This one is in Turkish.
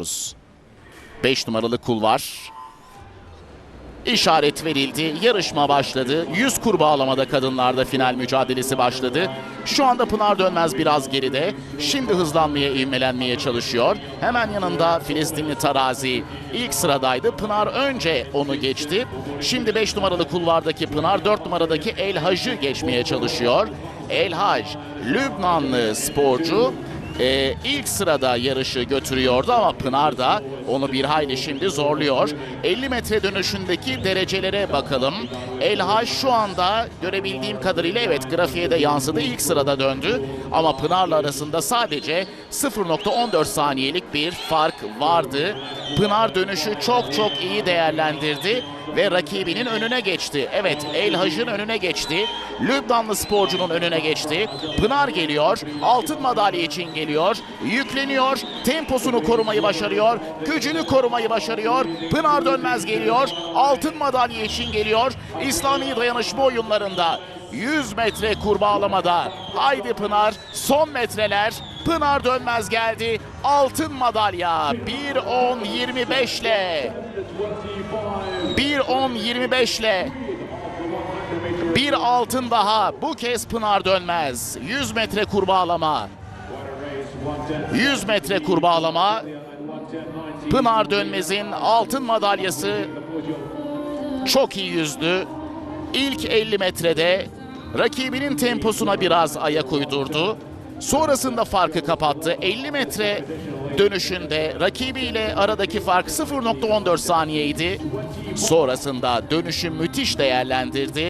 Rus. 5 numaralı kulvar. İşaret verildi. Yarışma başladı. 100 kur bağlamada kadınlarda final mücadelesi başladı. Şu anda Pınar Dönmez biraz geride. Şimdi hızlanmaya, ivmelenmeye çalışıyor. Hemen yanında Filistinli Tarazi ilk sıradaydı. Pınar önce onu geçti. Şimdi 5 numaralı kulvardaki Pınar 4 numaradaki El Hac'ı geçmeye çalışıyor. El Hac, Lübnanlı sporcu. Ee, ilk sırada yarışı götürüyordu ama Pınar da onu bir hayli şimdi zorluyor. 50 metre dönüşündeki derecelere bakalım. Elha şu anda görebildiğim kadarıyla evet grafiğe de yansıdı. ilk sırada döndü ama Pınar'la arasında sadece 0.14 saniyelik bir fark vardı. Pınar dönüşü çok çok iyi değerlendirdi ve rakibinin önüne geçti. Evet El Hac'ın önüne geçti. Lübnanlı sporcunun önüne geçti. Pınar geliyor. Altın madalya için geliyor. Yükleniyor. Temposunu korumayı başarıyor. Gücünü korumayı başarıyor. Pınar Dönmez geliyor. Altın madalya için geliyor. İslami dayanışma oyunlarında 100 metre kurbağalamada. Haydi Pınar son metreler. Pınar Dönmez geldi. Altın madalya 1.10.25 ile 1.10.25 ile bir altın daha. Bu kez Pınar Dönmez. 100 metre kurbağalama. 100 metre kurbağalama. Pınar Dönmez'in altın madalyası çok iyi yüzdü. İlk 50 metrede rakibinin temposuna biraz ayak uydurdu. Sonrasında farkı kapattı. 50 metre dönüşünde rakibiyle aradaki fark 0.14 saniyeydi. Sonrasında dönüşü müthiş değerlendirdi.